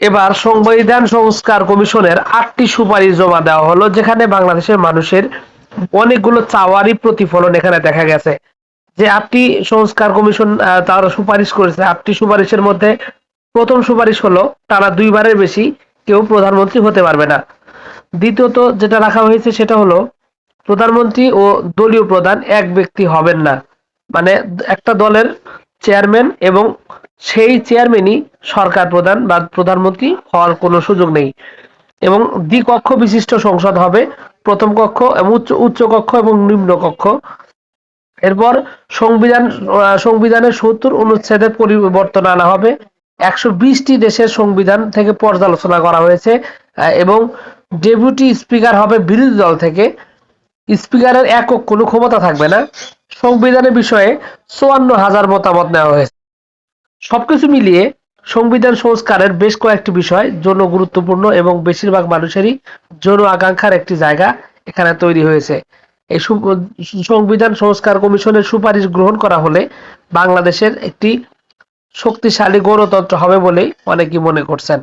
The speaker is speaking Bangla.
এবার সংবিধান সংস্কার কমিশনের আটটি সুপারিশ জমা দেওয়া হলো, যেখানে বাংলাদেশের মানুষের অনেকগুলো চাওয়ারই প্রতিফলন এখানে দেখা গেছে। যে আটটি সংস্কার কমিশন তারা সুপারিশ করেছে, আটটি সুপারিশের মধ্যে প্রথম সুপারিশ হলো, টানা দুইবারের বেশি কেউ প্রধানমন্ত্রী হতে পারবে না। দ্বিতীয়ত যেটা রাখা হয়েছে সেটা হলো, প্রধানমন্ত্রী ও দলীয় প্রধান এক ব্যক্তি হবেন না। মানে একটা দলের চেয়ারম্যান এবং সেই চেয়ারম্যানই সরকার প্রধান বা প্রধানমন্ত্রী হওয়ার কোনো সুযোগ নেই। এবং দ্বিকক্ষ বিশিষ্ট সংসদ হবে, প্রথম কক্ষ এবং উচ্চ উচ্চ কক্ষ এবং নিম্ন কক্ষ। এরপর সংবিধান সংবিধানের সত্তর অনুচ্ছেদের পরিবর্তন আনা হবে। একশো বিশটি দেশের সংবিধান থেকে পর্যালোচনা করা হয়েছে এবং ডেপুটি স্পিকার হবে বিরোধী দল থেকে। স্পিকারের একক কোনো ক্ষমতা থাকবে না। সংবিধানের বিষয়ে চুয়ান্ন হাজার মতামত নেওয়া হয়েছে। সবকিছু মিলিয়ে সংবিধান সংস্কারের বেশ কয়েকটি বিষয় জন্য গুরুত্বপূর্ণ এবং বেশিরভাগ মানুষেরই জন আকাঙ্ক্ষার একটি জায়গা এখানে তৈরি হয়েছে। এই সংবিধান সংস্কার কমিশনের সুপারিশ গ্রহণ করা হলে বাংলাদেশের একটি শক্তিশালী গণতন্ত্র হবে বলেই অনেকেই মনে করছেন।